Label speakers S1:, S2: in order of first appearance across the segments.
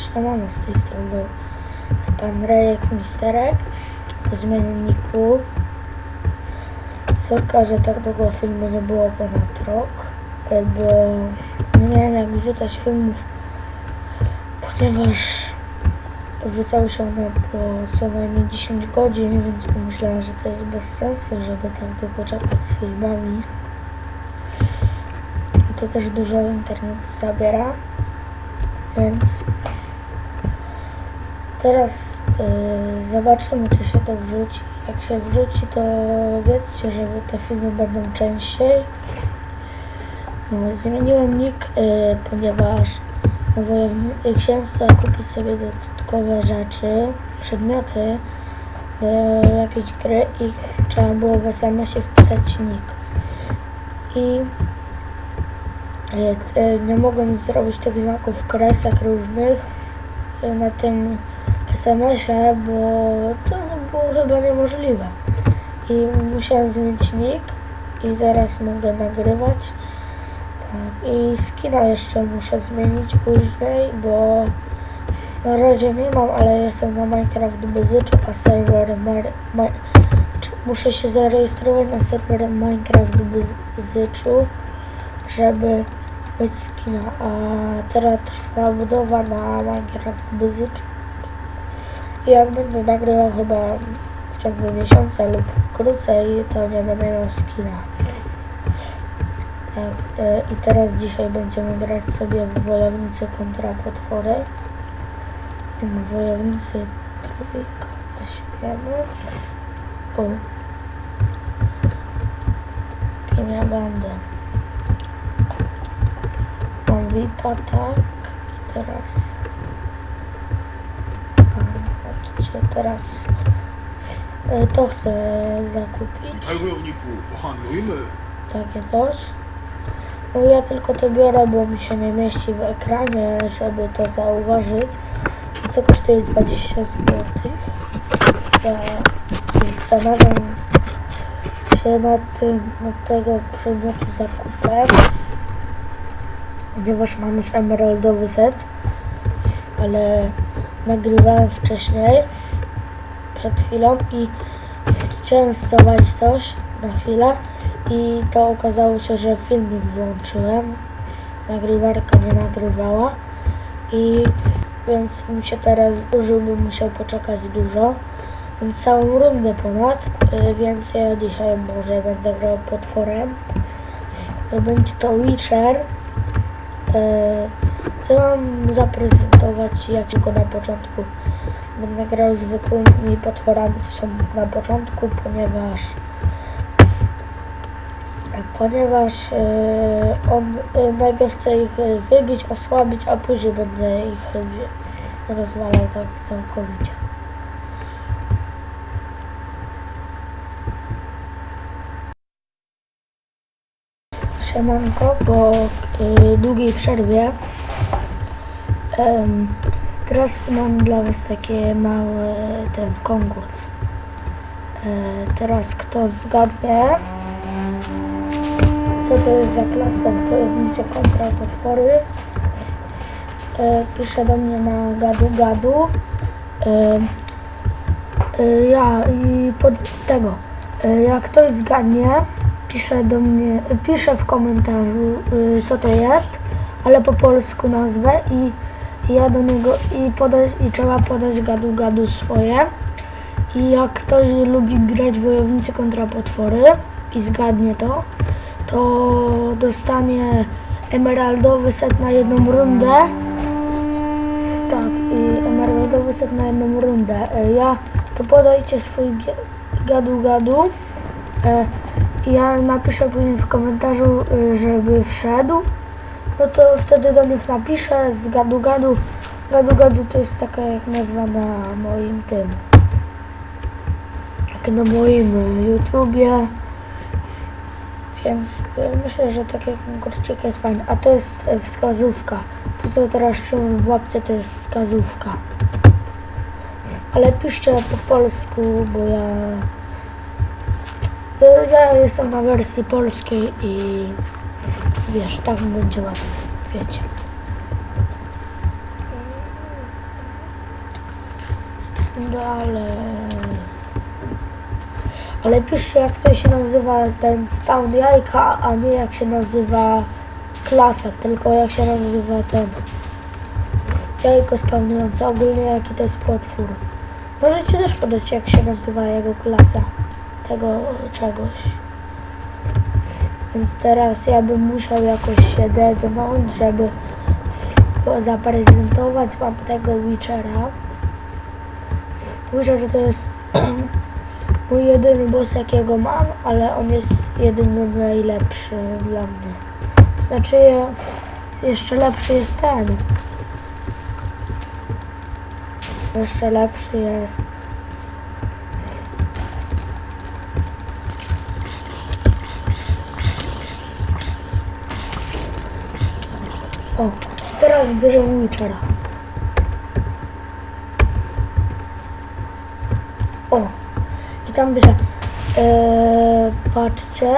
S1: Siemano, z tej strony pan Rejek Misterek o zmienniku. Sorka, że tak długo filmu nie było ponad rok, bo nie miałem jak wrzucać filmów, ponieważ wrzucały się one po co najmniej 10 godzin, więc pomyślałem, że to jest bez sensu, żeby tak długo czekać z filmami. To też dużo internetu zabiera. Więc teraz y, zobaczymy, czy się to wrzuci. Jak się wrzuci, to wiedzcie, że te filmy będą częściej. No, zmieniłem nick, y, ponieważ na wojowni- y, sobie kupić sobie dodatkowe rzeczy, przedmioty do jakiejś gry i trzeba było w SMS-ie wpisać nick. I E, e, nie mogłem zrobić tych znaków kresek różnych na tym SMS-ie, bo to było chyba niemożliwe. I musiałem zmienić nick i teraz mogę nagrywać. Tak. I skina jeszcze muszę zmienić później, bo na razie nie mam, ale jestem na Minecraft Buzyczu, a serwer muszę się zarejestrować na serwer Minecraft Buzyczu, żeby być skina, a teraz trwa budowa na Minecraft Buzycz. Jak będę nagrywał chyba w ciągu miesiąca lub krócej, to nie będę miał skina. Tak, e, i teraz dzisiaj będziemy grać sobie w wojownicy kontra potwory. Wojownicy trójka weźmiemy. O. Kim ja będę? Mam VIPa, tak. I teraz... Patrzcie, teraz... e, To chcę zakupić.
S2: Witaj wojowniku, pohandlujmy.
S1: Takie coś. No ja tylko to biorę, bo mi się nie mieści w ekranie, żeby to zauważyć. To kosztuje 20 zł. Ja zastanawiam się nad tym, nad tego przedmiotu zakupem. Ponieważ mam już emeraldowy set, ale nagrywałem wcześniej, przed chwilą i chciałem spróbować coś na chwilę i to okazało się, że filmik wyłączyłem. Nagrywarka nie nagrywała i więc mi się teraz użył, bym musiał poczekać dużo. Więc całą rundę ponad, y, więc ja dzisiaj może będę grał potworem. Będzie to Witcher. Y, Co mam zaprezentować, jak tylko na początku będę grał zwykłymi potworami, co są na początku, ponieważ ponieważ e, on e, najpierw chce ich e, wybić, osłabić, a później będę ich e, rozwalał tak całkowicie. Siemanko, po e, długiej przerwie em, teraz mam dla was takie mały ten konkurs. E, teraz kto zgadnie co to jest za klasa w wojownicy kontra potwory. E, pisze do mnie na gadu gadu. E, e, ja i pod tego. E, jak ktoś zgadnie, pisze do mnie, pisze w komentarzu e, co to jest, ale po polsku nazwę i, ja do niego i podać i trzeba podać gadu gadu swoje. I jak ktoś lubi grać wojownicy kontra potwory i zgadnie to, to dostanie emeraldowy set na jedną rundę. Tak, i emeraldowy set na jedną rundę. E, Ja, to podajcie swój gadu gadu. E, ja napiszę później w komentarzu, e, żeby wszedł. No to wtedy do nich napiszę z gadu gadu. Gadu gadu to jest taka jak nazwa na moim tym. Jak na moim e, YouTubie. Więc y, myślę, że takie konkursik jest fajny. A to jest y, wskazówka. To co teraz czułem w łapce to jest wskazówka. Ale piszcie po polsku, bo ja... to Ja jestem na wersji polskiej i wiesz, tak będzie łatwiej, wiecie. ale... Ale piszcie jak to się nazywa ten spawn jajka, a nie jak się nazywa klasa, tylko jak się nazywa ten jajko spawnujące, ogólnie jaki to jest potwór. Możecie też podać jak się nazywa jego klasa, tego czegoś. Więc teraz ja bym musiał jakoś się dednąć, żeby zaprezentować wam tego Witchera. Witcher to jest mój jedyny boss jakiego mam, ale on jest jedyny najlepszy dla mnie. Znaczy jeszcze lepszy jest ten. Jeszcze lepszy jest. O, teraz bierze Witchera. O, i tam bierze. E, patrzcie.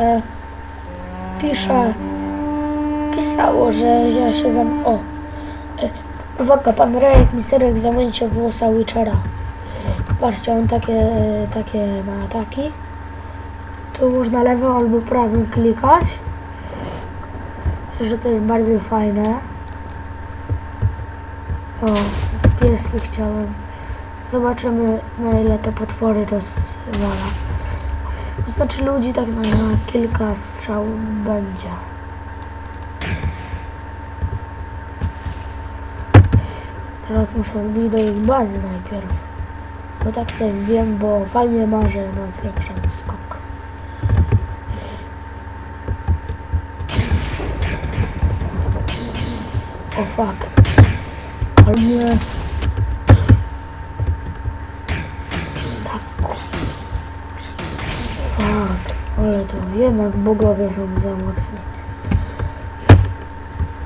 S1: E, pisze. Pisało, że ja się zam... O. E, uwaga, pan Rejek Miserek zamienicie włosa Witchera. Patrzcie, on takie, takie ma ataki. Tu można lewym albo prawym klikać że to jest bardzo fajne. O, z pieski chciałem. Zobaczymy na ile te potwory rozwala. To znaczy ludzi tak na kilka strzał będzie. Teraz muszę wbić do ich bazy najpierw. Bo tak sobie wiem, bo fajnie marzę na zwiększony skok. O fuck. Ale nie. Tak. Fuck. Ale to jednak bogowie są za mocni.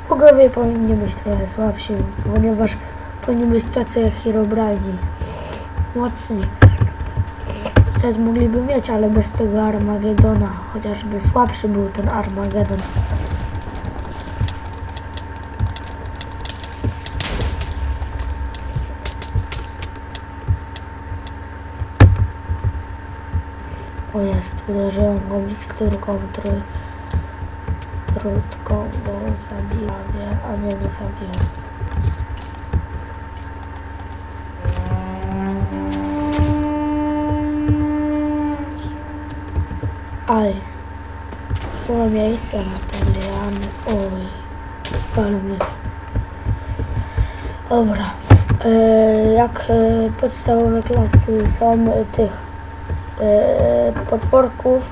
S1: Bogowie powinni być trochę słabsi, ponieważ powinni być tacy jak Herobrine. Mocni. Set mogliby mieć, ale bez tego Armagedona. Chociażby słabszy był ten Armagedon. O jest, uderzyłem go miksturką tru, trutką, bo zabija mnie, a nie, nie zabiję. Aj, złe miejsce na te liany, oj, ale mnie... Dobra, e, jak e, podstawowe klasy są e, tych potworków,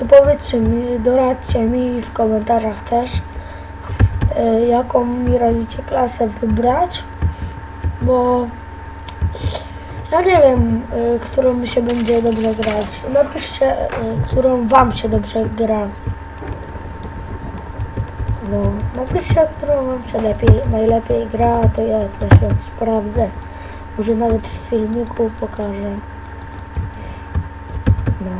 S1: to powiedzcie mi, doradźcie mi w komentarzach też, e, jaką mi radzicie klasę wybrać, bo ja nie wiem, e, którą mi się będzie dobrze grać. Napiszcie, e, którą wam się dobrze gra. No, napiszcie, którą wam się lepiej, najlepiej gra, to ja też ją sprawdzę. Może nawet w filmiku pokażę. No.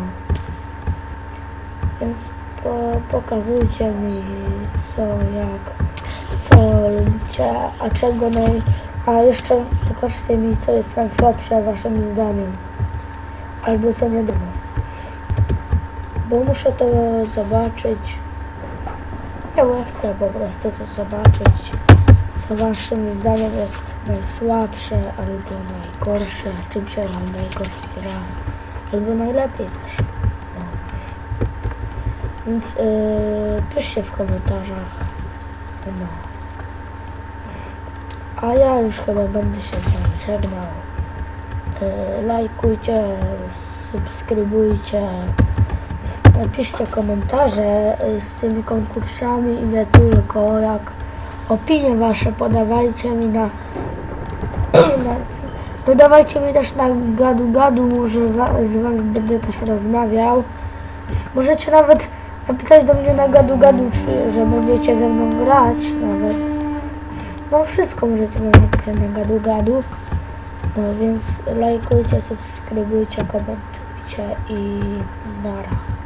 S1: Więc po, pokazujcie mi co, jak, co lubicie, a czego naj... A jeszcze pokażcie mi, co jest najsłabsze waszym zdaniem. Albo co nie dobre. Bo muszę to zobaczyć. Ja bo ja chcę po prostu to zobaczyć, co waszym zdaniem jest najsłabsze albo najgorsze, czym się wam najgorzej gra. Albo najlepiej też. No. Więc yy, piszcie w komentarzach. No. A ja już chyba będę się żegnał. Yy, lajkujcie, subskrybujcie. Piszcie komentarze yy, z tymi konkursami i nie tylko. Jak opinie wasze podawajcie mi na, na Dodawajcie mi też na gadu gadu, może z wami będę też rozmawiał. Możecie nawet napisać do mnie na gadu gadu, czy, że będziecie ze mną grać nawet. No wszystko możecie napisać na gadu gadu. No więc lajkujcie, subskrybujcie, komentujcie i nara.